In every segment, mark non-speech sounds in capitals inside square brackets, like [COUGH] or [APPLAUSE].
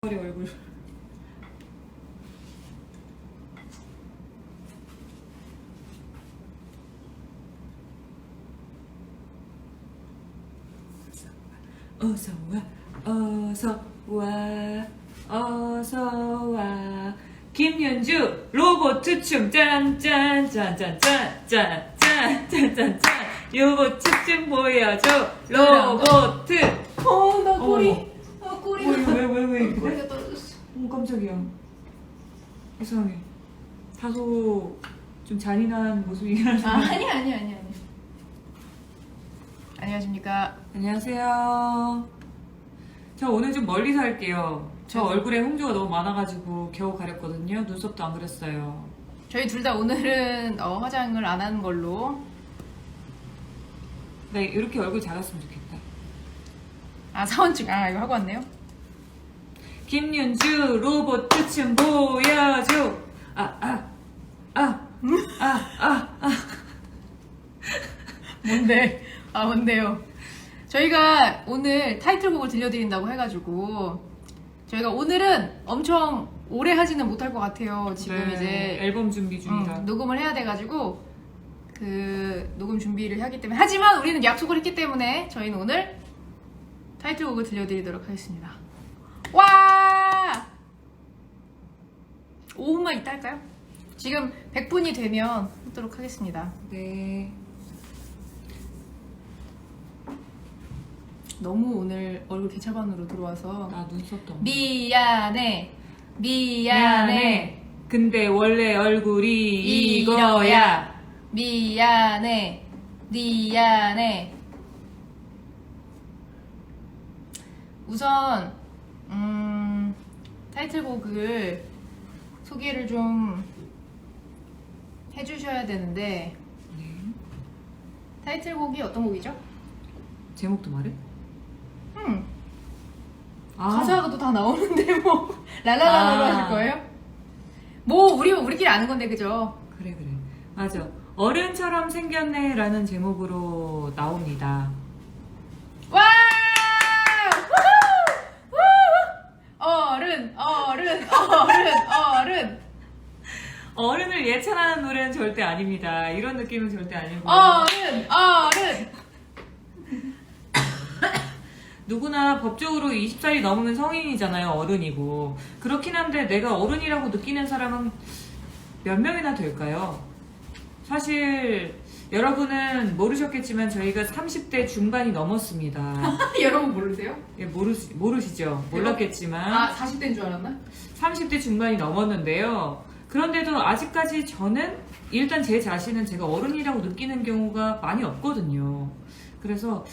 머리 얼굴. 어서 와, 어서 와, 어서 와. 김윤주 로봇 춤 짠짠짠짠짠짠짠짠짠짠 로봇 춤 보여줘 로봇 어, 나 꼬리. 어머. 아, 꼬리. 왜 돼? 꼬리가 떨어졌어. 어 깜짝이야 이상해 다소 좀 잔인한 모습이긴 아, 한데 아니, 아니, 아니, 아니. 안녕하십니까. 안녕하세요 저 오늘 좀 멀리서 할게요 저 네. 얼굴에 홍조가 너무 많아가지고 겨우 가렸거든요 눈썹도 안 그렸어요 저희 둘 다 오늘은 어, 화장을 안 하는 걸로. 나 이렇게 얼굴 작았으면 좋겠다 아, 사원증. 아, 이거 하고 왔네요. 김윤주 로봇 춤 보여줘 아아아아 아 아 아, 아. [LAUGHS] 뭔데? 아, 뭔데요? 저희가 오늘 타이틀곡을 들려드린다고 해가지고 저희가 오늘은 엄청 오래 하지는 못할 것 같아요. 지금 네, 이제 앨범 준비 중이라 음, 녹음을 해야 돼가지고 그 녹음 준비를 하기 때문에 하지만 우리는 약속을 했기 때문에 저희는 오늘 타이틀곡을 들려드리도록 하겠습니다. 와! 5분만 있다 할까요? 지금 100분이 되면 하도록 하겠습니다. 네 너무 오늘 얼굴 개차반으로 들어와서 나 눈썹도 없네. 미안해 미안해 근데 원래 얼굴이. 이거야. 미안해 미안해 우선 음, 타이틀곡을 소개를 좀 해주셔야 되는데 네. 타이틀곡이 어떤 곡이죠? 제목도 말해? 음, 아, 가사가 또다 나오는데 뭐 랄랄라로 아. 하실 거예요? 뭐 우리 우리끼리 아는 건데 그죠? 그래 그래. 맞아. 어른처럼 생겼네라는 제목으로 나옵니다. 와! 우후! 우후! 어른, 어른, 어른, 어른, 어른을 예찬하는 노래는 절대 아닙니다. 이런 느낌은 절대 아니고. 어른, 어른. 누구나 법적으로 20살이 넘으면 성인이잖아요. 어른이고. 그렇긴 한데 내가 어른이라고 느끼는 사람은 몇 명이나 될까요? 사실 여러분은 모르셨겠지만 저희가 30대 중반이 넘었습니다. [LAUGHS] 여러분 모르세요? 예, 모르시, 모르시죠? 몰랐겠지만. 아, 40대인 줄 알았나? 30대 중반이 넘었는데요. 그런데도 아직까지 저는 일단 제 자신은 제가 어른이라고 느끼는 경우가 많이 없거든요. 그래서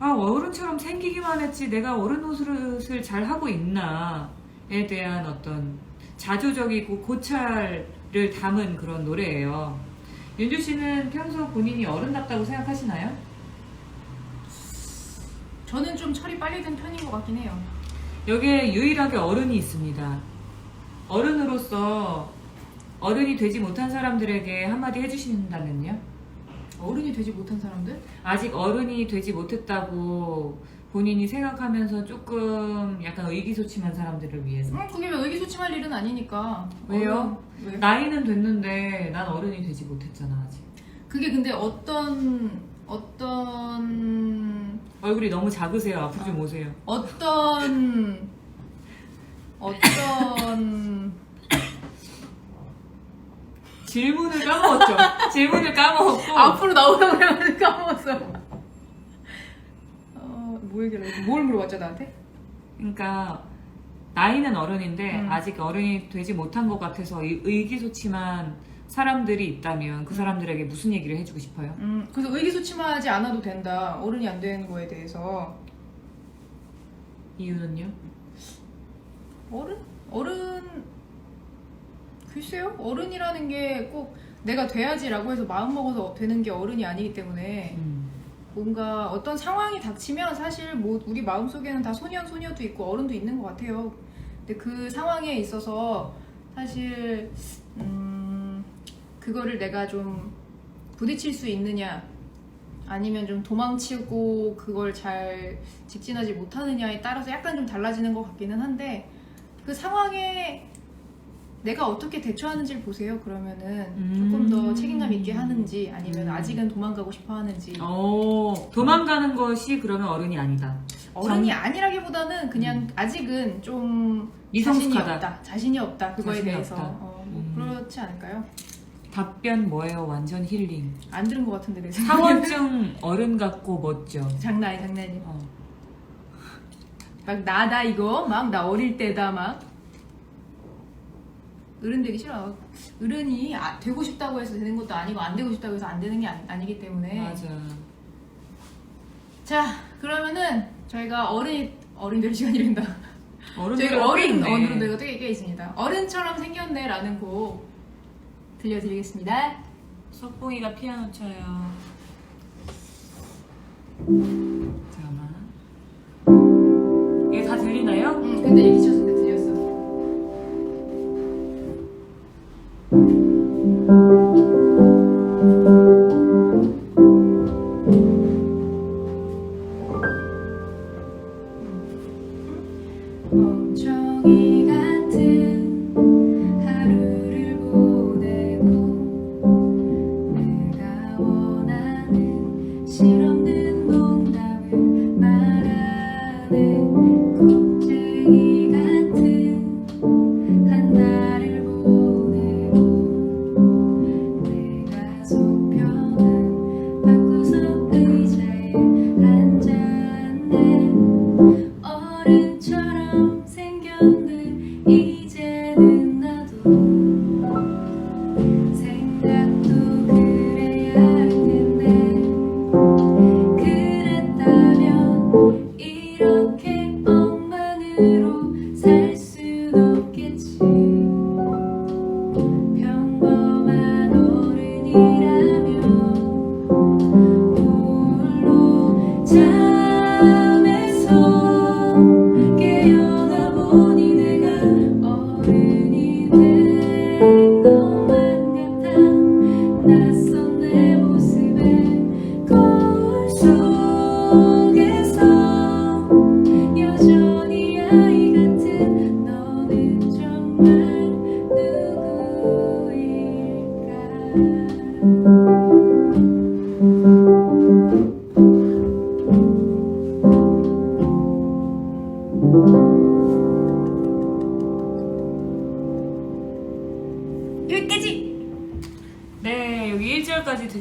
아 어른처럼 생기기만 했지 내가 어른 옷을 잘 하고 있나에 대한 어떤 자조적이고 고찰을 담은 그런 노래예요. 윤주 씨는 평소 본인이 어른답다고 생각하시나요? 저는 좀 철이 빨리 든 편인 것 같긴 해요. 여기에 유일하게 어른이 있습니다. 어른으로서 어른이 되지 못한 사람들에게 한마디 해주신다면요? 어른이 되지 못한 사람들? 아직 어른이 되지 못했다고 본인이 생각하면서 조금 약간 의기소침한 사람들을 위해서. 음, 그게 왜 의기소침할 일은 아니니까. 왜요? 어른, 왜? 나이는 됐는데 난 어른이 되지 못했잖아, 아직. 그게 근데 어떤, 어떤 얼굴이 너무 작으세요. 앞으로 좀 오세요. 어떤 어떤 [LAUGHS] 질문을 까먹었죠? 질문을 까먹었고. [LAUGHS] 앞으로 나오라고 하면 까먹었어. 어, 뭐 얘기를 했지? 뭘 물어봤죠 나한테? 그러니까 나이는 어른인데 음. 아직 어른이 되지 못한 것 같아서 의- 의기소침한 사람들이 있다면 그 사람들에게 무슨 얘기를 해주고 싶어요? 음, 그래서 의기소침하지 않아도 된다. 어른이 안 되는 거에 대해서 이유는요? 어른 어른 글쎄요 어른이라는 게 꼭 내가 돼야지라고 해서 마음 먹어서 되는 게 어른이 아니기 때문에 음. 뭔가 어떤 상황이 닥치면 사실 뭐 우리 마음속에는 다 소년 소녀도 있고 어른도 있는 것 같아요. 근데 그 상황에 있어서 사실 음 그거를 내가 좀 부딪힐 수 있느냐 아니면 좀 도망치고 그걸 잘 직진하지 못하느냐에 따라서 약간 좀 달라지는 것 같기는 한데 그 상황에 내가 어떻게 대처하는지를 보세요. 그러면은 음. 조금 더 책임감 있게 하는지 아니면 음. 아직은 도망가고 싶어 하는지 오, 도망가는 것이 그러면 어른이 아니다. 어른이 아니라기보다는 그냥 아직은 좀 자신이 미성숙하다. 없다. 자신이 없다. 그거에 자신이 대해서 없다. 어, 뭐 음. 그렇지 않을까요? 답변 뭐예요? 완전 힐링. 안 들은 것 같은데 내. 사원증 어른 같고 멋져. [LAUGHS] 장난이 장난이. 어. 막 나다 이거 막 나 어릴 때다 막 어른 되기 싫어. 어른이 아, 되고 싶다고 해서 되는 것도 아니고 안 되고 싶다고 해서 안 되는 게 아니, 기 때문에. 맞아. 자 그러면은 저희가 어른이 어른 될 시간이란다. 어른들 저희가 어린 어른으로 내가 되게 꽤 있습니다. 어른처럼 생겼네라는 곡 들려드리겠습니다. 석봉이가 피아노 쳐요.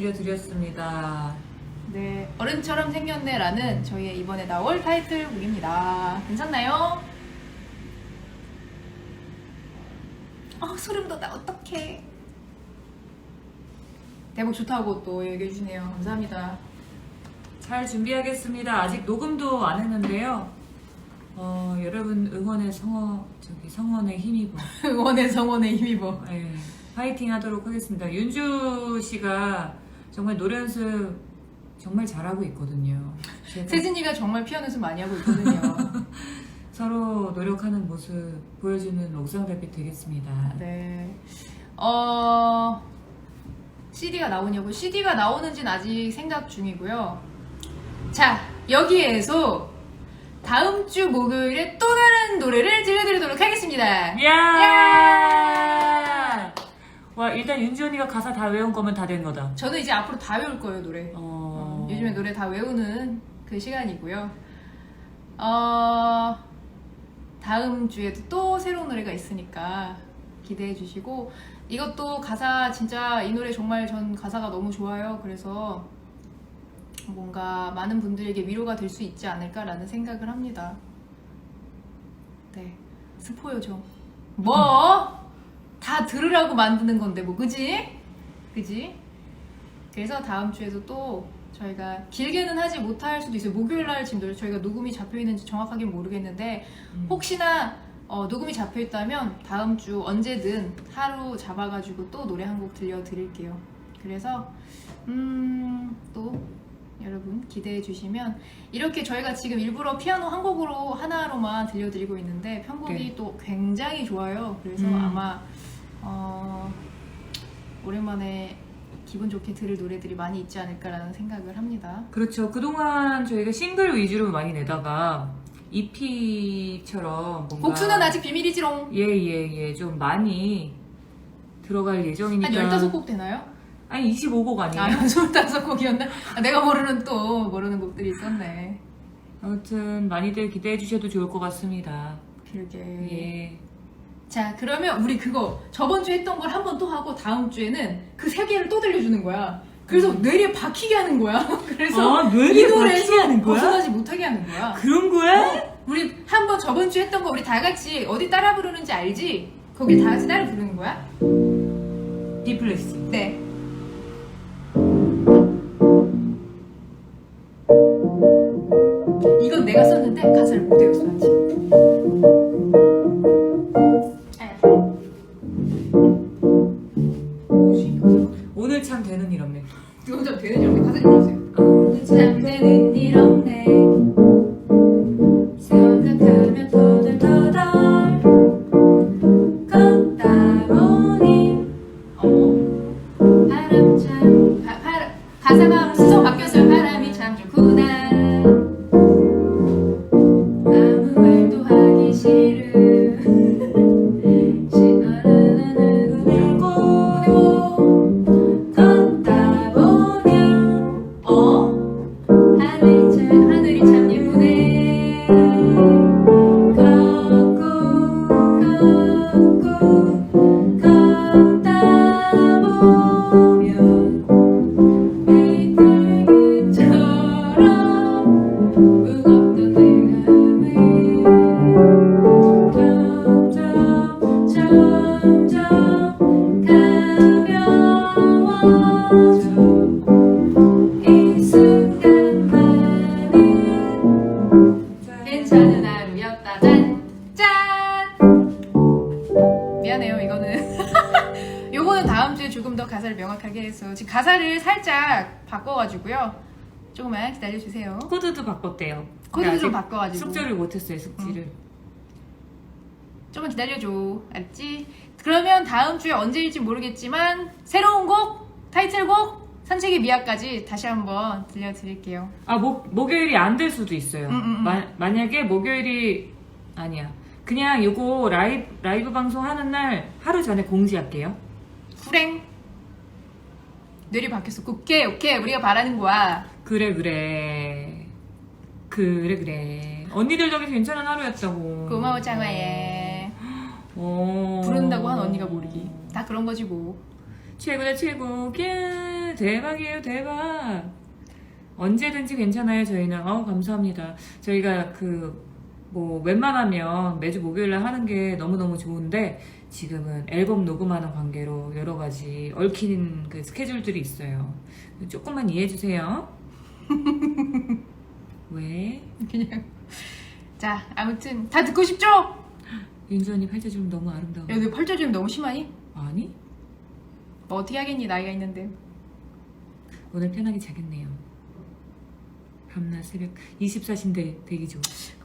들려드렸습니다. 네, 어른처럼 생겼네라는 저희의 이번에 나올 타이틀곡입니다. 괜찮나요? 어, 소름 돋아. 어떡해. 대박 좋다고 또 얘기해주시네요. 감사합니다. 잘 준비하겠습니다. 아직 녹음도 안 했는데요. 어, 여러분 응원의 성원, 저기 성원에 힘입어. [LAUGHS] 응원의 성원에 힘입어. 네, 파이팅 하도록 하겠습니다. 윤주 씨가 정말 노래 연습 정말 잘하고 있거든요. 세진이가 정말 피아노 연습 많이 하고 있거든요. [LAUGHS] 서로 노력하는 모습 보여주는 옥상 달빛 되겠습니다. 네. 어, CD가 나오냐고. CD가 나오는지는 아직 생각 중이고요. 자, 여기에서 다음 주 목요일에 또 다른 노래를 들려드리도록 하겠습니다. 야! 와 일단 윤지 언니가 가사 다 외운 거면 다 된 거다. 저는 이제 앞으로 다 외울 거예요, 노래. 어... 요즘에 노래 다 외우는 그 시간이고요. 어, 다음 주에도 또 새로운 노래가 있으니까 기대해 주시고 이것도 가사 진짜 이 노래 정말 전 가사가 너무 좋아요. 그래서 뭔가 많은 분들에게 위로가 될 수 있지 않을까라는 생각을 합니다. 네, 스포 요정. 뭐? 다 들으라고 만드는 건데 뭐 그지? 그지? 그래서 다음 주에도 또 저희가 길게는 하지 못할 수도 있어요. 목요일 날 지금 저희가 녹음이 잡혀 있는지 정확하게 모르겠는데 음. 혹시나 어, 녹음이 잡혀 있다면 다음 주 언제든 하루 잡아가지고 또 노래 한 곡 들려드릴게요. 그래서 음, 또 여러분 기대해 주시면 이렇게 저희가 지금 일부러 피아노 한 곡으로 하나로만 들려드리고 있는데 편곡이 네. 또 굉장히 좋아요. 그래서 음. 아마 어, 오랜만에 기분 좋게 들을 노래들이 많이 있지 않을까라는 생각을 합니다. 그렇죠. 그동안 저희가 싱글 위주로 많이 내다가 EP처럼 뭔가 곡수는 아직 비밀이지롱. 예예예 좀 많이 들어갈 예정이니까 한 15곡 되나요? 아니 25곡 아니에요? 아, [LAUGHS] 25곡이었나? 아, 내가 모르는 또 모르는 곡들이 있었네. 아무튼 많이들 기대해 주셔도 좋을 것 같습니다. 그러게. 예. 자, 그러면 우리 그거 저번 주에 했던 걸 한 번 또 하고 다음 주에는 그 세 개를 또 들려주는 거야. 그래서 뇌리에 박히게 하는 거야. [LAUGHS] 그래서 아, 뇌리에 이 박히게 하는 거야? 벗어나지 못하게 하는 거야. 그런 거야? 우리 한 번 저번 주에 했던 거 우리 다 같이 어디 따라 부르는지 알지? 거기 다 같이 따라 부르는 거야? 디플렉스. 네. 이건 내가 썼는데 가사를 못 외웠어 아직. 살짝 바꿔가지고요 조금만 기다려주세요 코드도 바꿨대요. 코드를 좀 바꿔가지고 숙제를 못했어요, 숙지를. 조금만 기다려줘 알았지? 그러면 다음 주에 언제일지 모르겠지만 새로운 곡 타이틀곡 산책의 미학까지 다시 한번 들려드릴게요 아, 목, 목요일이 안 될 수도 있어요. 음, 음, 음. 마- 만약에 목요일이 아니야. 그냥 요거 라이브, 라이브 방송 하는 날 하루 전에 공지할게요. 불행 뇌리 바뀌었어 오케이 오케이 우리가 바라는 거야 그래, 그래. 그래, 그래. 언니들 덕에 괜찮은 하루였다고. 고마워 장화예 오. [GASPS] 부른다고 한 언니가 모르기 다 그런 거지 뭐 최고다, 최고. 야, 대박이에요, 대박. 언제든지 괜찮아요, 저희는. 어우, 감사합니다. 저희가 그, 뭐, 웬만하면 매주 목요일날 하는 게 너무너무 좋은데, 지금은 앨범 녹음하는 관계로 여러 가지 얽힌 그 스케줄들이 있어요. 조금만 이해해주세요. [LAUGHS] 왜? 그냥 자 아무튼 다 듣고 싶죠? 윤주 언니 팔자주름 너무 아름다워. 야너 팔자주름 너무 심하니? 아니? 뭐 어떻게 하겠니 나이가 있는데 오늘 편하게 자겠네요. 밤낮 새벽 24신데 되기 좋아.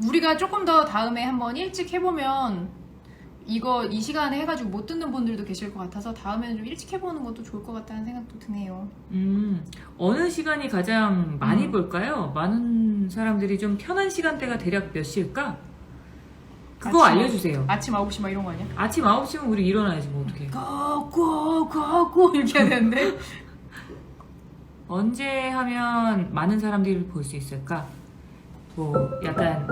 우리가 조금 더 다음에 한번 일찍 해보면 이거 이 시간에 해가지고 못 듣는 분들도 계실 것 같아서 다음에는 좀 일찍 해보는 것도 좋을 것 같다는 생각도 드네요. 음, 어느 시간이 가장 많이 음. 볼까요? 많은 사람들이 좀 편한 시간대가 대략 몇 시일까? 그거 아침- 알려주세요. 아침 9시 막 이런 거 아니야? 아침 9시면 우리 일어나야지 뭐 어떡해. 고고고고 이렇게 해야 되는데 언제 하면 많은 사람들이 볼 수 있을까? 뭐 약간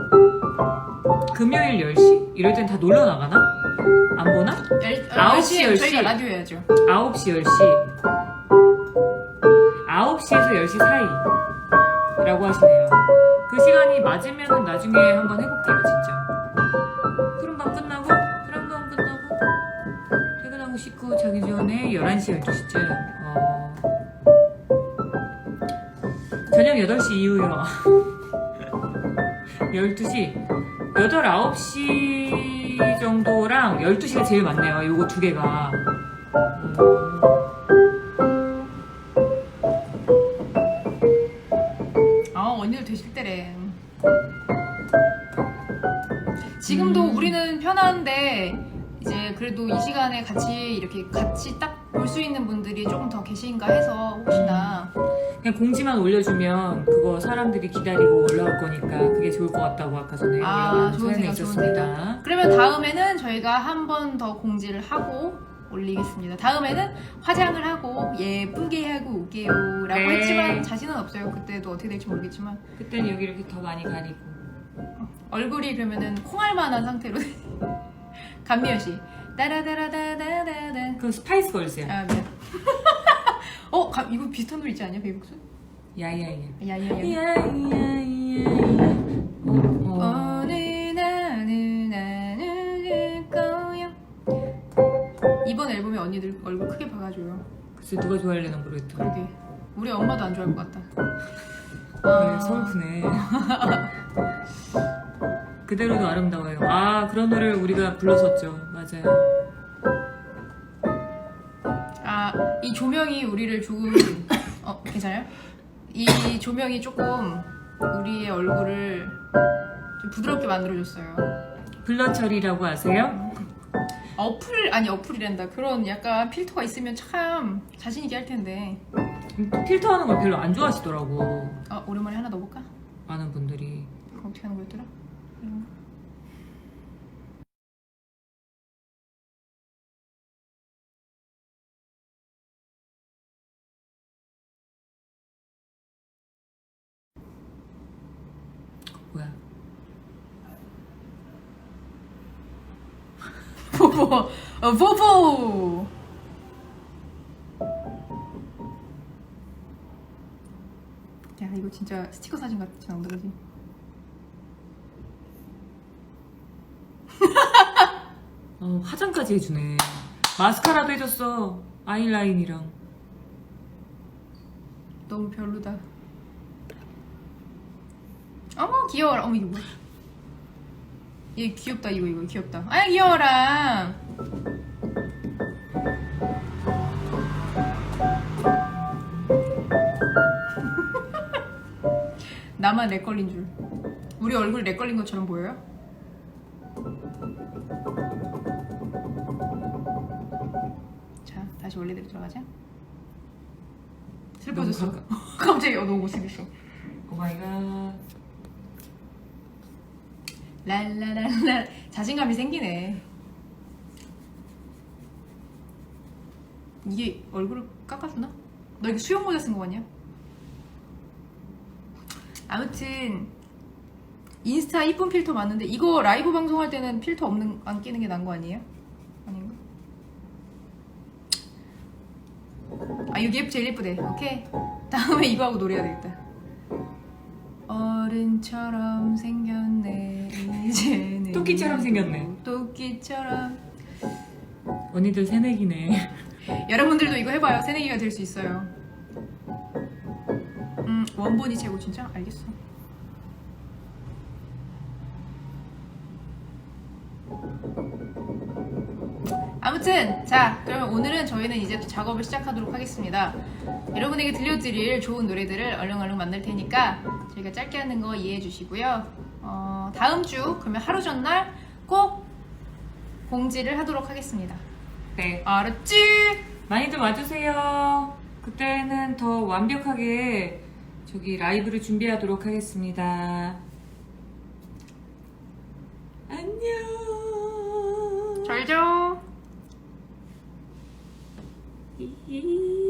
금요일 10시? 이럴 땐 다 놀러 나가나? 안 보나? 아홉 시, 10시에 열 저희가 시. 라디오 해야죠. 9시, 10시. 9시에서 10시 사이라고 하시네요. 그 시간이 맞으면 나중에 한번 해볼게요, 진짜. 푸른밤 끝나고, 푸른밤 끝나고, 퇴근하고 씻고 자기 전에 11시, 12시쯤. 저녁 8시 이후요. 12시. 8, 9시 정도랑 12시가 제일 많네요. 요거 두 개가. 어 언니들 되실 때래. 지금도 음. 우리는 편한데 이제 그래도 이 시간에 같이 이렇게 같이 딱 볼 수 있는 분들이 조금 더 계신가 해서 혹시나 그냥 공지만 올려주면 그거 사람들이 기다리고 올라올 거니까 그게 좋을 것 같다고 아까 전에 아, 좋은 생각, 좋은 있었습니다. 그러면 다음에는 저희가 한 번 더 공지를 하고 올리겠습니다. 다음에는 화장을 하고 예쁘게 하고 올게요라고 네. 했지만 자신은 없어요. 그때도 어떻게 될지 모르겠지만 그때는 여기 이렇게 더 많이 가리고 얼굴이 그러면은 콩알만한 상태로 [LAUGHS] 감미연 씨 따라다라다다다다 그건 스파이스 걸스야. 아 미안. [LAUGHS] 어 가, 이거 비슷한 노래 있지 않냐 베이복스? 야야야. 야야야. 야야야야. 어, 어. 어느 나는 나는 거야. 이번 앨범에 언니들 얼굴 크게 박아줘요. 글쎄 누가 좋아할려나 모르겠다. 그러게. 우리 엄마도 안 좋아할 것 같다. 네, 서울프네. [LAUGHS] 그대로도 아름다워요. 아 그런 노래를 우리가 불렀었죠. 맞아요. 아, 이 조명이 우리를 조금 어, 괜찮아요? 이 조명이 조금 우리의 얼굴을 좀 부드럽게 만들어줬어요. 블러처리라고 아세요? 어플 아니 어플이란다. 그런 약간 필터가 있으면 참 자신 있게 할 텐데. 음, 필터하는 걸 별로 안 좋아하시더라고. 어, 오랜만에 하나 넣어볼까? 많은 분들이. 어떻게 하는 거였더라? 거. 뭐야? [LAUGHS] 보보, 어, 보보. 야 이거 진짜 스티커 사진 같이 나온다 그지? 어, 화장까지 해주네. 마스카라도 해줬어. 아이라인이랑. 너무 별로다. 어머 귀여워라. 어머 이거 뭐야? 얘 귀엽다 이거 이거 귀엽다. 아 귀여워라. [LAUGHS] 나만 렉 걸린 줄. 우리 얼굴 렉 걸린 것처럼 보여요? 다시 원래대로 들어가자. 슬퍼졌어. 너무 [LAUGHS] 갑자기 어, 너무 못생겼어. 오마이갓. 랄라랄라 자신감이 생기네. 이게 얼굴을 깎아주나? 너 이거 수영 모자 쓴거 같냐? 아무튼 인스타 이쁜 필터 맞는데 이거 라이브 방송할 때는 필터 없는 안 끼는 게 나은 거 아니에요? 아닌가? 아 예쁘 제일 예쁘대. 오케이. 다음에 [LAUGHS] 이거 하고 노래해야 되겠다. 어른처럼 생겼네 이제는 토끼처럼 생겼네. 토끼처럼 언니들 새내기네. [LAUGHS] 여러분들도 이거 해봐요 새내기가 될 수 있어요 음 원본이 최고 진짜? 알겠어 아무튼 자 그러면 오늘은 저희는 이제 또 작업을 시작하도록 하겠습니다 여러분에게 들려드릴 좋은 노래들을 얼른얼른 만날 테니까 저희가 짧게 하는 거 이해해 주시고요 어, 다음 주 그러면 하루 전날 꼭 공지를 하도록 하겠습니다 네. 알았지? 많이들 와주세요. 그때는 더 완벽하게 저기 라이브를 준비하도록 하겠습니다. 안녕. 잘자 이-